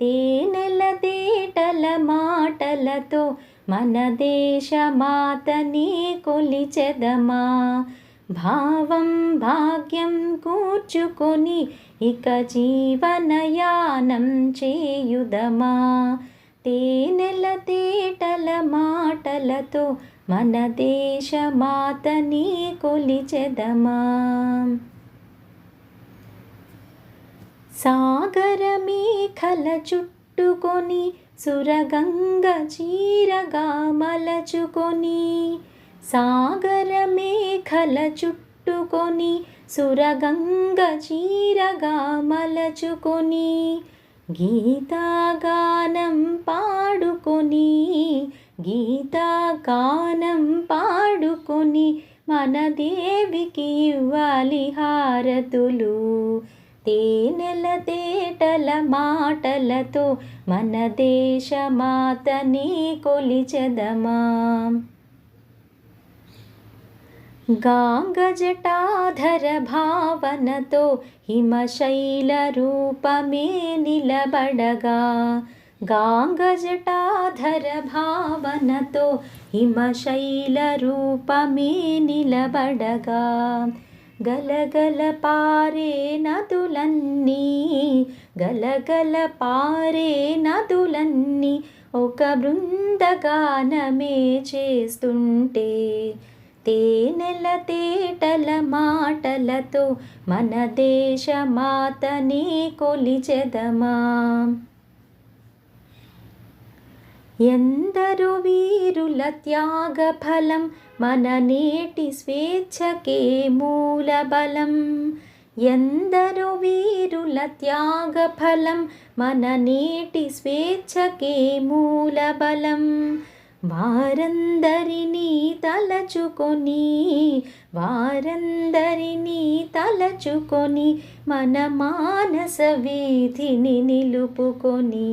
తేనెల తేటల మాటలతో మన దేశ మాతని కొలిచెదమా? భావం భాగ్యం కూర్చుకొని ఇక జీవనయానం చేయుదమా? తేనెల తేటల మాటలతో మన దేశ మాతని కొలిచెదమా? సాగరమేఖల చుట్టుకొని సురగంగ చీరగా మలచుకొని సాగరమేఖల చుట్టుకొని సురగంగ చీరగా మలచుకొని గీతాగానం పాడుకొని గీతాగానం పాడుకొని మన దేవికి ఇవ్వాలి హారతులు. తేనెల తేటల మాటలతో మన దేశమాతని కొలిచెదమా గాంగజటాధర భావనతో హిమశైల రూపమే నిలబడగా గాంగజటాధర భావనతో హిమశైల రూపమే నిలబడగా గలగల పారే నదులన్నీ గలగల పారే నదులన్నీ ఒక బృందగానమే చేస్తుంటే. తేనెల తేటల మాటలతో మన దేశమాతని కొలిచెదమా? ఎందరు వీరుల త్యాగ ఫలం మన నేటి స్వేచ్ఛకే మూలబలం. ఎందరు వీరుల త్యాగ ఫలం మన నేటి స్వేచ్ఛకే మూల బలం వారందరినీ తలచుకొని వారందరినీ తలచుకొని మన మానస వీధిని నిలుపుకొని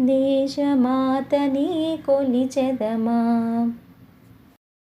దేశమాతని కొలిచెదమా?